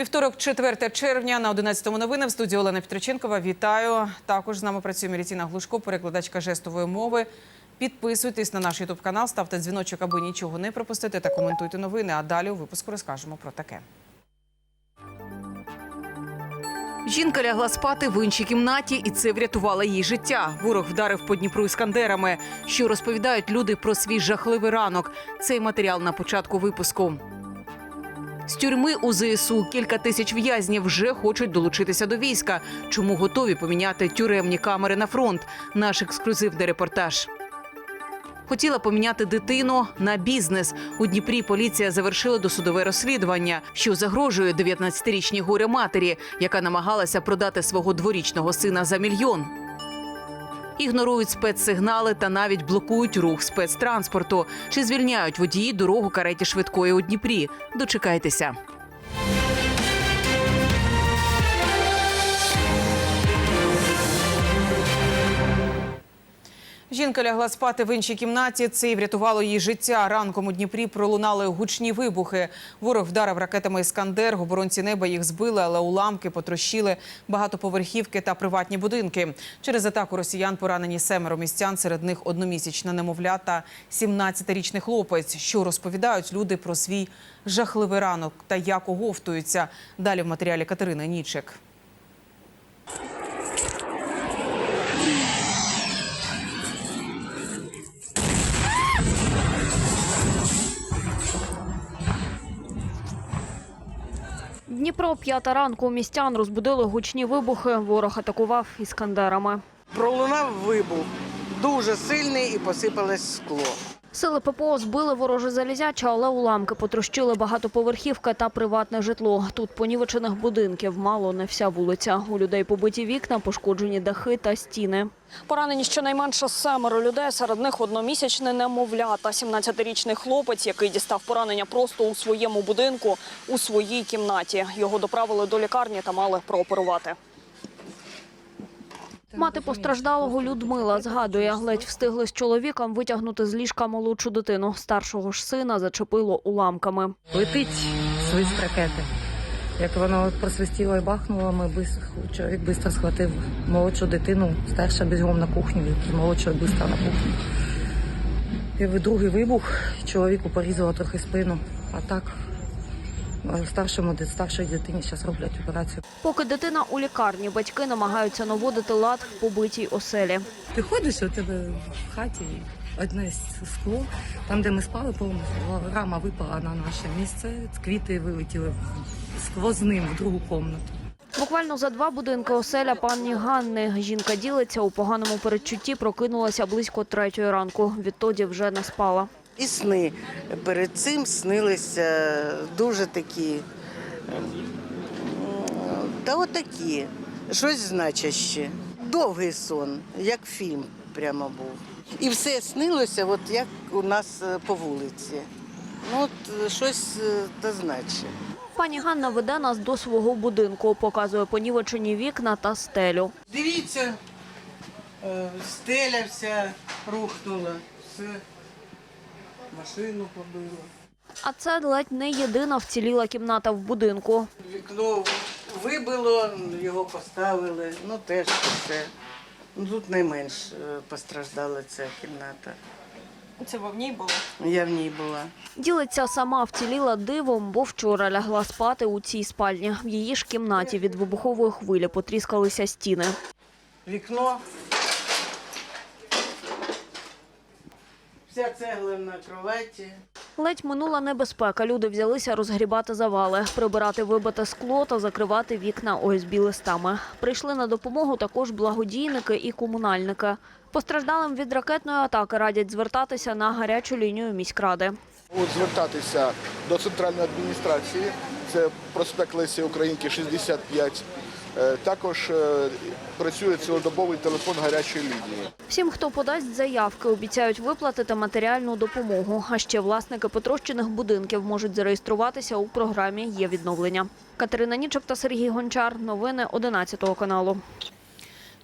Вівторок, 4 червня, на 11 новини в студії Олена Петриченкова. Вітаю. Також з нами працює Мілітіна Глушко, перекладачка жестової мови. Підписуйтесь на наш ютуб канал, ставте дзвіночок, аби нічого не пропустити та коментуйте новини. А далі у випуску розкажемо про таке. Жінка лягла спати в іншій кімнаті, і це врятувало їй життя. Ворог вдарив по Дніпру іскандерами. Що розповідають люди про свій жахливий ранок? Цей матеріал на початку випуску. З тюрми у ЗСУ кілька тисяч в'язнів вже хочуть долучитися до війська. Чому готові поміняти тюремні камери на фронт? Наш ексклюзивний репортаж. Хотіла поміняти дитину на бізнес. У Дніпрі поліція завершила досудове розслідування, що загрожує 19-річній горя матері, яка намагалася продати свого дворічного сина за мільйон. Ігнорують спецсигнали та навіть блокують рух спецтранспорту. Чи звільняють водії дорогу кареті швидкої у Дніпрі? Дочекайтеся. Жінка лягла спати в іншій кімнаті. Це й врятувало її життя. Ранком у Дніпрі пролунали гучні вибухи. Ворог вдарив ракетами Іскандер. Оборонці неба їх збили, але уламки потрощили багатоповерхівки та приватні будинки. Через атаку росіян поранені семеро містян. Серед них одномісячна немовля та 17-річний хлопець. Що розповідають люди про свій жахливий ранок та як оговтуються. Далі в матеріалі Катерини Нічик. Дніпро, п'ята ранку. Містян розбудили гучні вибухи. Ворог атакував іскандерами. Пролунав вибух дуже сильний і посипалось скло. Сили ППО збили вороже залізяча, але уламки потрощили багатоповерхівка та приватне житло. Тут понівечених будинків мало не вся вулиця. У людей побиті вікна, пошкоджені дахи та стіни. Поранені щонайменше семеро людей. Серед них одномісячне немовля та 17-річний хлопець, який дістав поранення просто у своєму будинку, у своїй кімнаті. Його доправили до лікарні та мали прооперувати. Мати постраждалого Людмила згадує, ледь встигли з чоловіком витягнути з ліжка молодшу дитину. Старшого ж сина зачепило уламками. Летить свист ракети. Як воно просвистіло і бахнуло, ми бис... чоловік швидко схватив молодшу дитину, старша бігом на кухню, і молодшого швидко на кухню. І другий вибух чоловіку порізало трохи спину, а так старшому старшій дитині зараз роблять операцію. Поки дитина у лікарні, батьки намагаються наводити лад в побитій оселі. Ти ходиш у тебе в хаті, одне скло, там, де ми спали, рама випала на наше місце, квіти вилетіли сквозним в другу кімнату. Буквально за два будинки оселя пані Ганни. Жінка ділиться у поганому передчутті, прокинулася близько третьої ранку. Відтоді вже не спала. І сни перед цим снилися дуже такі. ем, Та отакі, щось значаще. Довгий сон, як фільм прямо був. І все снилося, от як у нас е, по вулиці. Ну, от е, щось е, та значить. Пані Ганна веде нас до свого будинку, показує понівечені вікна та стелю. Дивіться, стеля вся рухнула, все, машину побило. А це ледь не єдина вціліла кімната в будинку. Вікно вибило, його поставили, ну теж все. Ну, Тут найменш е, постраждала ця кімната. Це ви в ній були? Я в ній була. Ділиться сама вціліла дивом, бо вчора лягла спати у цій спальні. В її ж кімнаті від вибухової хвилі потріскалися стіни. Вікно. Вся цегла на кроваті. Ледь минула небезпека. Люди взялися розгрібати завали, прибирати вибите скло та закривати вікна ОСБ листами. Прийшли на допомогу також благодійники і комунальники. Постраждалим від ракетної атаки радять звертатися на гарячу лінію міськради. От звертатися до центральної адміністрації, це проспект Лесі Українки 65. Е, Також е, працює цілодобовий телефон гарячої лінії. Всім, хто подасть заявки, обіцяють виплатити матеріальну допомогу. А ще власники потрощених будинків можуть зареєструватися у програмі Є відновлення. Катерина Нічок та Сергій Гончар. Новини 11 каналу.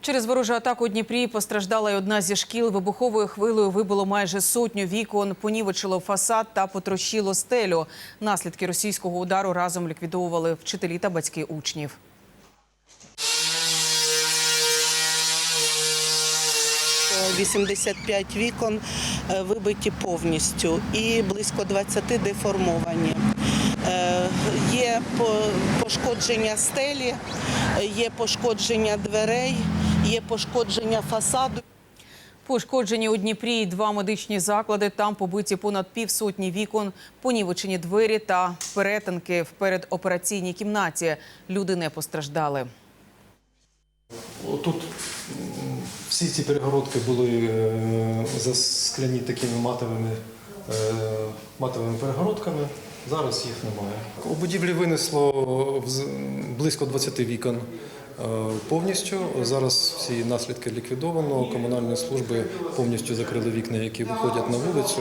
Через ворожу атаку у Дніпрі постраждала й одна зі шкіл. Вибуховою хвилею вибило майже сотню вікон, понівечило фасад та потрощило стелю. Наслідки російського удару разом ліквідовували вчителі та батьки учнів. 85 вікон е, вибиті повністю і близько 20 деформовані. Е, Є пошкодження стелі, є пошкодження дверей, є пошкодження фасаду. Пошкоджені у Дніпрі два медичні заклади. Там побиті понад півсотні вікон, понівечені двері та перетинки в передопераційній кімнаті. Люди не постраждали. Тут всі ці перегородки були е, заскляні такими матовими, е, матовими перегородками. Зараз їх немає. У будівлі винесло близько 20 вікон е, повністю. Зараз всі наслідки ліквідовано. Комунальні служби повністю закрили вікна, які виходять на вулицю.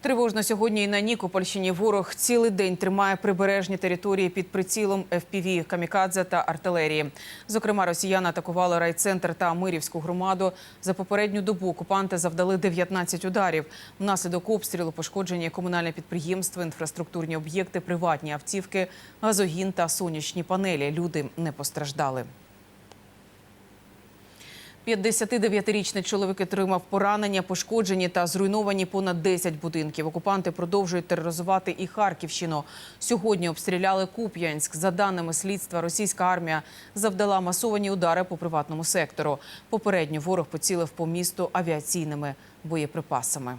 Тривожно сьогодні і на Нікопольщині ворог цілий день тримає прибережні території під прицілом ФПВ, камікадзе та артилерії. Зокрема, росіяни атакували райцентр та Мирівську громаду. За попередню добу окупанти завдали 19 ударів. Внаслідок обстрілу пошкоджені комунальне підприємство, інфраструктурні об'єкти, приватні автівки, газогін та сонячні панелі. Люди не постраждали. 59-річний чоловік отримав поранення, пошкоджені та зруйновані понад 10 будинків. Окупанти продовжують тероризувати і Харківщину. Сьогодні обстріляли Куп'янськ. За даними слідства, російська армія завдала масовані удари по приватному сектору. Попередньо ворог поцілив по місту авіаційними боєприпасами.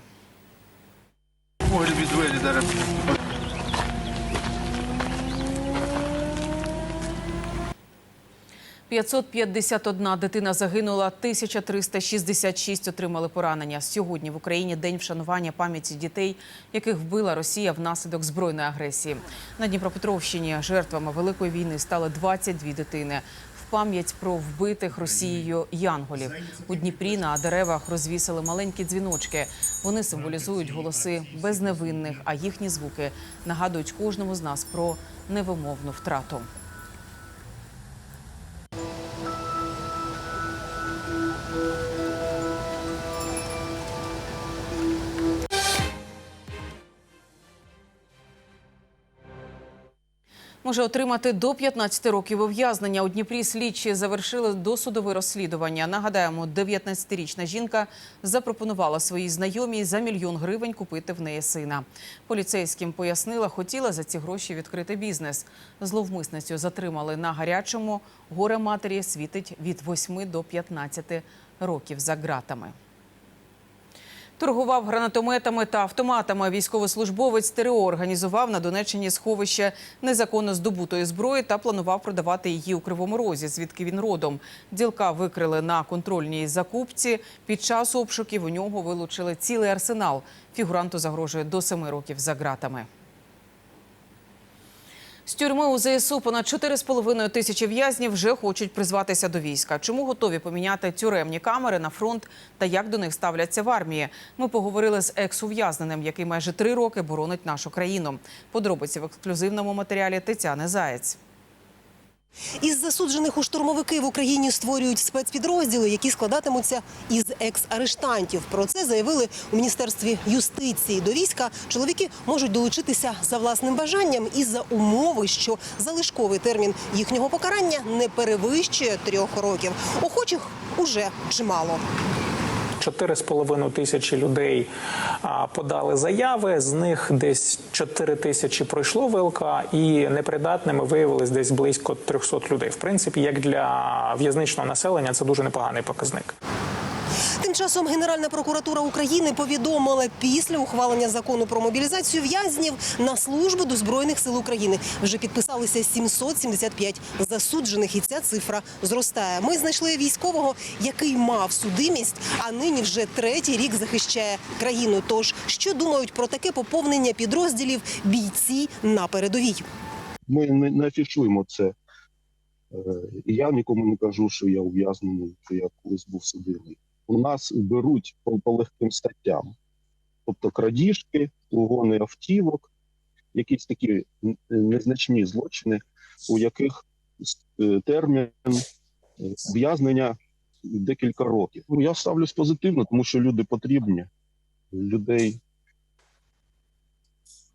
Погрібі двері зараз. – 551 дитина загинула, 1366 отримали поранення. Сьогодні в Україні день вшанування пам'яті дітей, яких вбила Росія внаслідок збройної агресії. На Дніпропетровщині жертвами великої війни стали 22 дитини. В пам'ять про вбитих Росією янголів у Дніпрі на деревах розвісили маленькі дзвіночки. Вони символізують голоси безневинних, а їхні звуки нагадують кожному з нас про невимовну втрату. Може отримати до 15 років ув'язнення. У Дніпрі слідчі завершили досудове розслідування. Нагадаємо, 19-річна жінка запропонувала своїй знайомій за мільйон гривень купити в неї сина. Поліцейським пояснила, хотіла за ці гроші відкрити бізнес. Зловмисницю затримали на гарячому. Горе матері світить від 8 до 15 років за ґратами. Торгував гранатометами та автоматами. Військовослужбовець ТРО організував на Донеччині сховище незаконно здобутої зброї та планував продавати її у Кривому Розі, звідки він родом. Ділка викрили на контрольній закупці. Під час обшуків у нього вилучили цілий арсенал. Фігуранту загрожує до семи років за ґратами. З тюрми у ЗСУ понад 4,5 тисячі в'язнів вже хочуть призватися до війська. Чому готові поміняти тюремні камери на фронт та як до них ставляться в армії? Ми поговорили з екс-ув'язненим, який майже три роки боронить нашу країну. Подробиці в ексклюзивному матеріалі Тетяни Заєць. Із засуджених у штурмовики в Україні створюють спецпідрозділи, які складатимуться із екс-арештантів. Про це заявили у міністерстві юстиції. До війська чоловіки можуть долучитися за власним бажанням і за умови, що залишковий термін їхнього покарання не перевищує трьох років. Охочих уже чимало. 4,5 тисячі людей подали заяви. З них десь 4 тисячі пройшло ВЛК, і непридатними виявилось десь близько 300 людей. В принципі, як для в'язничного населення, це дуже непоганий показник. Часом Генеральна прокуратура України повідомила після ухвалення закону про мобілізацію в'язнів на службу до збройних сил України вже підписалися 775 засуджених, і ця цифра зростає. Ми знайшли військового, який мав судимість, а нині вже третій рік захищає країну. Тож що думають про таке поповнення підрозділів бійці на передовій? ми не, не афішуємо це. Е, І я нікому не кажу, що я ув'язнений, що я колись був судимий. У нас беруть по, по легким статтям, тобто крадіжки, угони автівок, якісь такі незначні злочини, у яких е, термін е, ув'язнення декілька років. Ну, я ставлюсь позитивно, тому що люди потрібні. Людей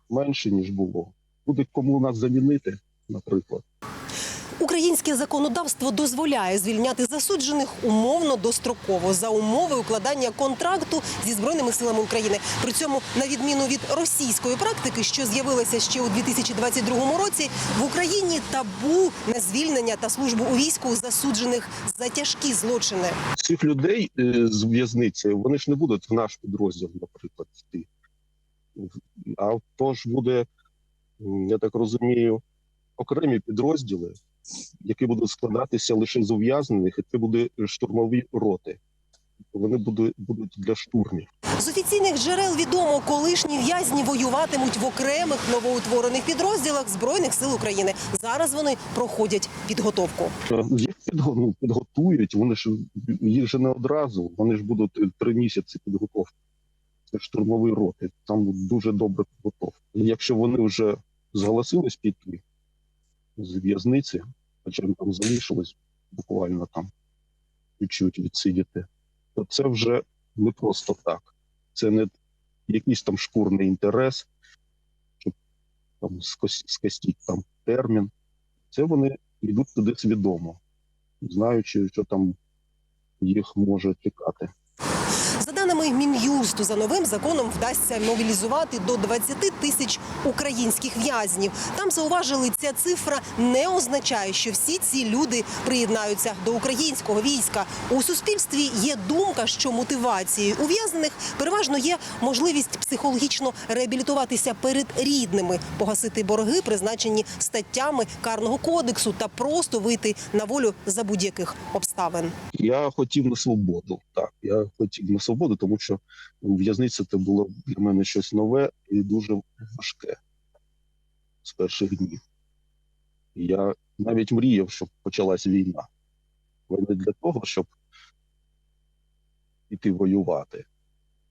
менше, ніж було. Буде кому нас замінити, наприклад. Українське законодавство дозволяє звільняти засуджених умовно достроково за умови укладання контракту зі збройними силами України. При цьому, на відміну від російської практики, що з'явилася ще у 2022 році, в Україні табу на звільнення та службу у війську засуджених за тяжкі злочини. Цих людей е, з в'язниці вони ж не будуть в наш підрозділ, наприклад, йти. А то ж буде, я так розумію, окремі підрозділи, які будуть складатися лише з ув'язнених, і це буде штурмові роти. Вони будуть, будуть для штурмів. З офіційних джерел відомо, колишні в'язні воюватимуть в окремих новоутворених підрозділах збройних сил України. Зараз вони проходять підготовку. Е, Їх ну, підготують, вони ж їх же не одразу, вони ж будуть е, три місяці підготовки. Це штурмові роти, там дуже добре підготовка. Якщо вони вже зголосились піти з в'язниці, хоча там залишилось буквально там чуть-чуть відсидіти, то це вже не просто так. Це не якийсь там шкурний інтерес, щоб там скос- скостіть там термін. Це вони йдуть туди свідомо, знаючи, що там їх може чекати. Даними Мін'юсту, за новим законом вдасться мобілізувати до 20 тисяч українських в'язнів. Там зауважили, ця цифра не означає, що всі ці люди приєднаються до українського війська. У суспільстві є думка, що мотивацією ув'язнених переважно є можливість психологічно реабілітуватися перед рідними, погасити борги, призначені статтями карного кодексу, та просто вийти на волю за будь-яких обставин. Я хотів на свободу. Так, я хотів на свободу, тому що в'язниця це було для мене щось нове і дуже важке з перших днів. Я навіть мріяв, щоб почалась війна. Але не для того, щоб іти воювати.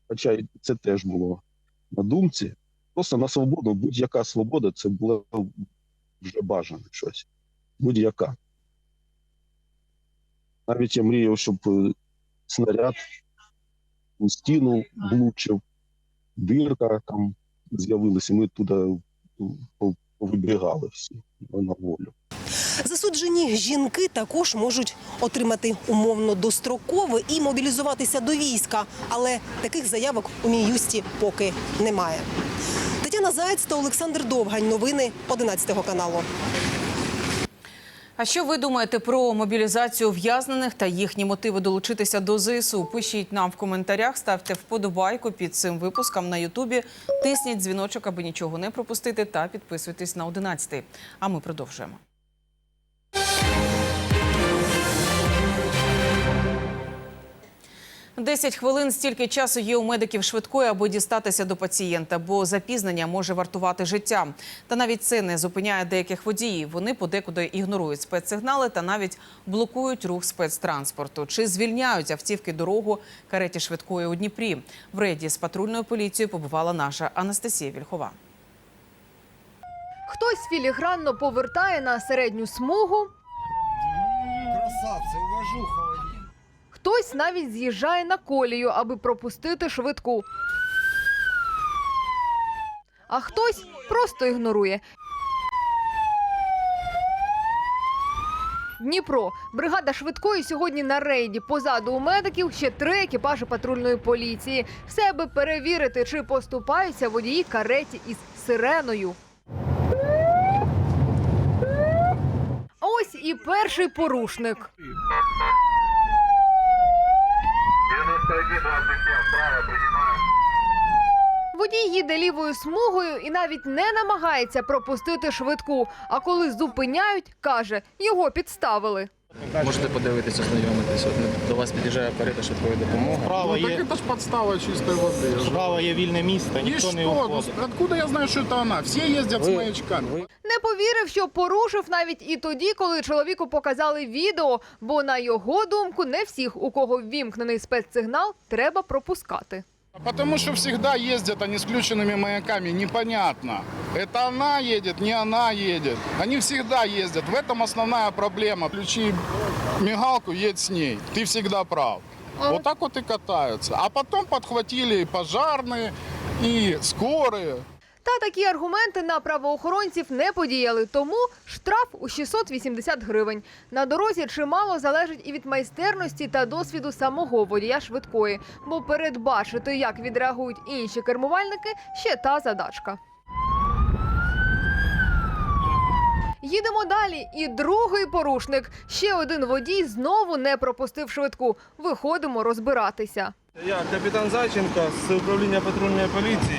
Хоча це теж було на думці. Просто на свободу, будь-яка свобода це було вже бажане щось. Будь-яка. Навіть я мріяв, щоб е, снаряд у стіну влучив, дирка там з'явилася, ми туди по- повибігали всі на волю. Засуджені жінки також можуть отримати умовно дострокове і мобілізуватися до війська, але таких заявок у Мін'юсті поки немає. Тетяна Заєць та Олександр Довгань. Новини 11 каналу. А що ви думаєте про мобілізацію ув'язнених та їхні мотиви долучитися до ЗСУ? Пишіть нам в коментарях, ставте вподобайку під цим випуском на Ютубі, тисніть дзвіночок, аби нічого не пропустити, та підписуйтесь на 11. А ми продовжуємо. Десять хвилин стільки часу є у медиків швидкої, аби дістатися до пацієнта, бо запізнення може вартувати життя. Та навіть це не зупиняє деяких водіїв. Вони подекуди ігнорують спецсигнали та навіть блокують рух спецтранспорту. Чи звільняють автівки дорогу кареті швидкої у Дніпрі? В рейді з патрульною поліцією побувала наша Анастасія Вільхова. Хтось філігранно повертає на середню смугу, Красавцы, уважуха. Хтось навіть з'їжджає на колію, аби пропустити швидку. А хтось просто ігнорує. Дніпро. Бригада швидкої сьогодні на рейді. Позаду у медиків ще три екіпажі патрульної поліції. Все аби перевірити, чи поступаються водії кареті із сиреною. Ось і перший порушник. 91 право принимаю. Водій їде лівою смугою і навіть не намагається пропустити швидку. А коли зупиняють, каже, його підставили. Можете подивитися, знайомитися. От До вас під'їжджає карета швидкої допомоги. Право ну, так это ж подстава чистой воды. Справа є вільне місто, И ніхто не что? уходить. Ну, Откуда я знаю, что это она? Все ездят с маячками. Не повірив, що порушив навіть і тоді, коли чоловіку показали відео, бо на його думку не всіх, у кого ввімкнений спецсигнал, треба пропускати. Потому что всегда ездят они с включенными маяками, непонятно. Это она едет, не она едет. Они всегда ездят. В этом основная проблема. Включи мигалку, едь с ней. Ты всегда прав. Вот так вот и катаются. А потом подхватили и пожарные, и скорые. Та такі аргументи на правоохоронців не подіяли, тому штраф у 680 гривень. На дорозі чимало залежить і від майстерності та досвіду самого водія швидкої, бо передбачити, як відреагують інші кермувальники, ще та задачка. Їдемо далі. І другий порушник. Ще один водій знову не пропустив швидку. Виходимо розбиратися. Я капітан Зайченко з управління патрульної поліції.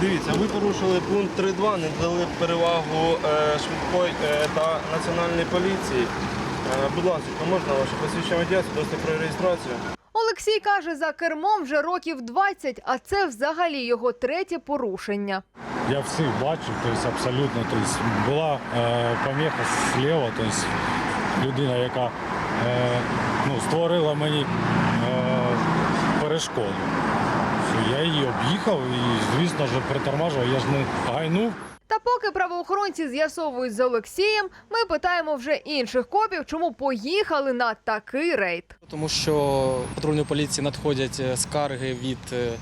Дивіться, ви порушили пункт 3.2, не дали перевагу е, швидкої е, та національній поліції. Е, будь ласка, можна ваше посвідчення водія, свідоцтво про реєстрацію? Олексій каже, за кермом вже років 20, а це взагалі його третє порушення. Я всіх бачив, тобто абсолютно. Тобто була е, поміха зліва, тобто людина, яка е, ну, створила мені е, перешкоду. Я її об'їхав і, звісно ж, притормажував, я ж не гайнув. Та поки правоохоронці з'ясовують з Олексієм, ми питаємо вже інших копів, чому поїхали на такий рейд. Тому що патрульної поліції надходять е, скарги від е,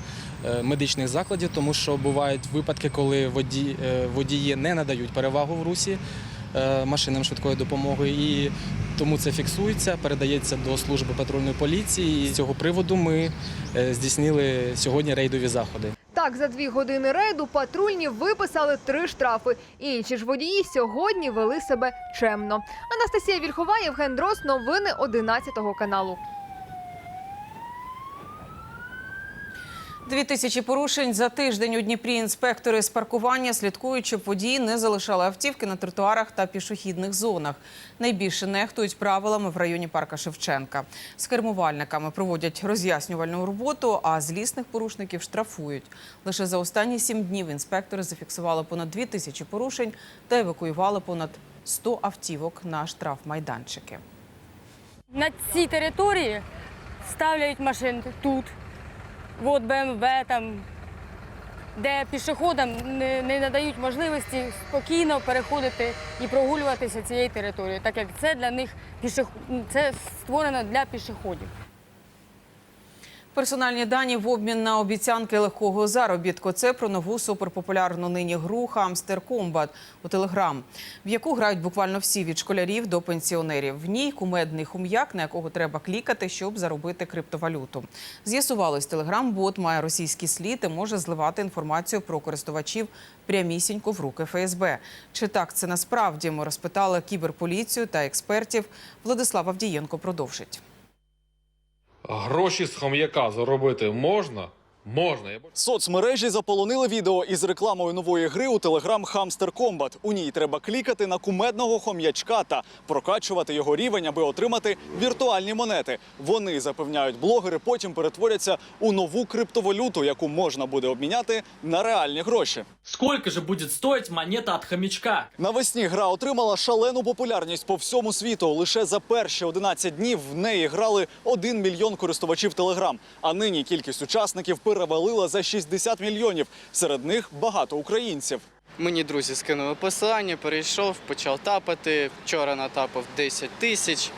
е, медичних закладів, тому що бувають випадки, коли воді, водії не надають перевагу в русі машинам швидкої допомоги. І тому це фіксується, передається до служби патрульної поліції. І з цього приводу ми е, здійснили сьогодні рейдові заходи. Так, за дві години рейду патрульні виписали три штрафи. Інші ж водії сьогодні вели себе чемно. Анастасія Вільхова, Євген Дрос, новини 11 каналу. Дві тисячі порушень за тиждень у Дніпрі інспектори з паркування слідкують, щоб водії не залишали автівки на тротуарах та пішохідних зонах. Найбільше нехтують правилами в районі парка Шевченка. З кермувальниками проводять роз'яснювальну роботу, а злісних порушників штрафують. Лише за останні сім днів інспектори зафіксували понад дві тисячі порушень та евакуювали понад 100 автівок на штрафмайданчики. На цій території ставлять машини тут, от БМВ там, де пішоходам не, не надають можливості спокійно переходити і прогулюватися цією територією, так як це для них пішох... це створено для пішоходів. Персональні дані в обмін на обіцянки легкого заробітку. Це про нову суперпопулярну нині гру Hamster Combat у Телеграм, в яку грають буквально всі від школярів до пенсіонерів. В ній кумедний хум'як, на якого треба клікати, щоб заробити криптовалюту. З'ясувалось, Телеграм-бот має російський слід і може зливати інформацію про користувачів прямісінько в руки ФСБ. Чи так це насправді? Ми розпитали кіберполіцію та експертів. Владислав Авдієнко продовжить. Гроші з хом'яка заробити можна? Можна. Я Соцмережі заполонили відео із рекламою нової гри у Telegram Hamster Combat. У ній треба клікати на кумедного хом'ячка та прокачувати його рівень, аби отримати віртуальні монети. Вони запевняють блогери, потім перетворяться у нову криптовалюту, яку можна буде обміняти на реальні гроші. Сколько же будет стоить монета от хомячка? Навесні гра отримала шалену популярність по всьому світу. Лише за перші 11 днів в неї грали 1 мільйон користувачів Telegram. А нині кількість учасників перевалила за 60 мільйонів. Серед них багато українців. Мені друзі скинули посилання, перейшов, почав тапати. Вчора натапав 10 тисяч.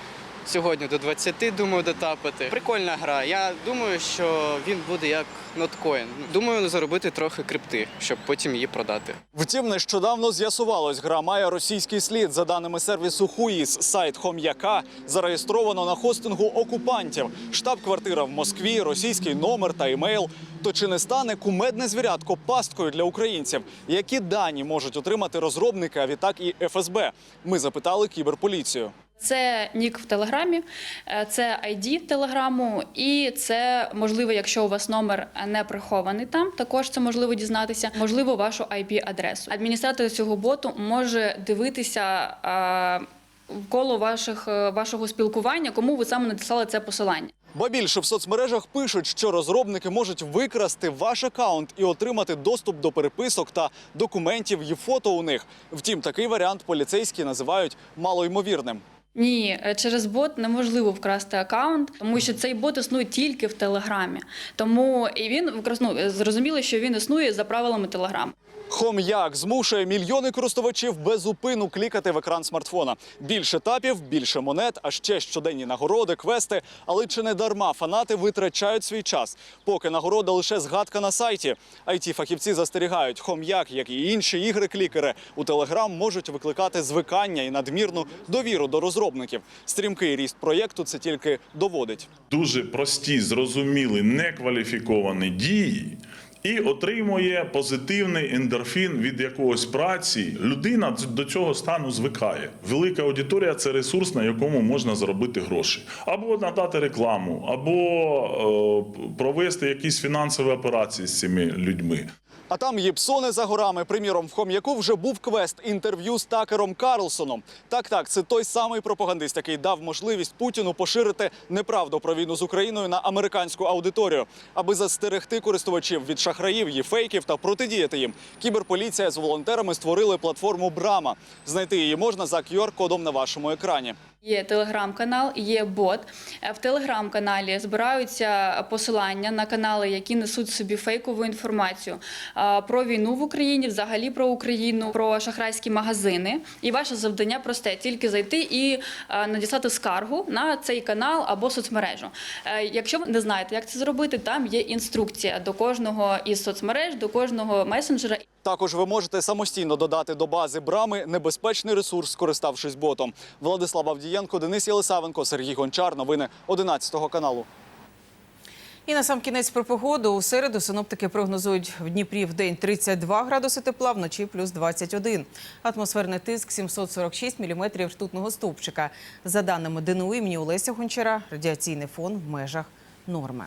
Сьогодні до 20 думаю дотапати. Прикольна гра. Я думаю, що він буде як ноткоін. Думаю, заробити трохи крипти, щоб потім її продати. Втім, нещодавно з'ясувалось, гра має російський слід. За даними сервісу Хуїс, сайт Хом'яка зареєстровано на хостингу окупантів. Штаб-квартира в Москві, російський номер та емейл. То чи не стане кумедне звірятко пасткою для українців? Які дані можуть отримати розробники, а відтак і ФСБ? Ми запитали кіберполіцію. Це нік в Телеграмі, е, це ID Телеграму, і це можливо, якщо у вас номер не прихований там, також це можливо дізнатися, можливо, вашу IP-адресу. Адміністратор цього боту може дивитися е, коло ваших, е, вашого спілкування, кому ви саме надіслали це посилання. Ба більше в соцмережах пишуть, що розробники можуть викрасти ваш акаунт і отримати доступ до переписок та документів і фото у них. Втім, такий варіант поліцейські називають малоймовірним. Ні, е, через бот неможливо вкрасти аккаунт, тому що цей бот існує тільки в Телеграмі. Тому і він ну, зрозуміло, що він існує за правилами Телеграму. Хом'як змушує мільйони користувачів безупину клікати в екран смартфона. Більше тапів, більше монет, а ще щоденні нагороди, квести. Але чи не дарма фанати витрачають свій час? Поки нагорода лише згадка на сайті. it фахівці застерігають, хом'як, як і інші ігри-клікери, у Телеграм можуть викликати звикання і надмірну довіру до розробників. Стрімкий ріст проєкту це тільки доводить. дуже прості, зрозумілі, некваліфіковані дії. І отримує позитивний ендорфін від якогось праці. Людина до цього стану звикає. Велика аудиторія це ресурс, на якому можна заробити гроші, або надати рекламу, або е, провести якісь фінансові операції з цими людьми. А там є псони за горами. Приміром, в хом'яку вже був квест інтерв'ю з Такером Карлсоном. Так, так, це той самий пропагандист, який дав можливість Путіну поширити неправду про війну з Україною на американську аудиторію, аби застерегти користувачів від шахраїв, її фейків та протидіяти їм. Кіберполіція з волонтерами створили платформу Брама. Знайти її можна за QR-кодом на вашому екрані. Є телеграм-канал, є бот. Е, В телеграм-каналі збираються посилання на канали, які несуть собі фейкову інформацію про війну в Україні, взагалі про Україну, про шахрайські магазини. І ваше завдання просте тільки зайти і надіслати скаргу на цей канал або соцмережу. Е, Якщо ви не знаєте, як це зробити, там є інструкція до кожного із соцмереж, до кожного месенджера. Також ви можете самостійно додати до бази брами небезпечний ресурс, скориставшись ботом. Владислав Авдієнко, Денис Єлисавенко, Сергій Гончар. Новини 11 каналу. І на сам кінець про погоду. У середу синоптики прогнозують в Дніпрі в день 32 градуси тепла, вночі плюс 21. Атмосферний тиск 746 міліметрів ртутного стовпчика. За даними ДНУ імені Олеся Гончара, радіаційний фон в межах норми.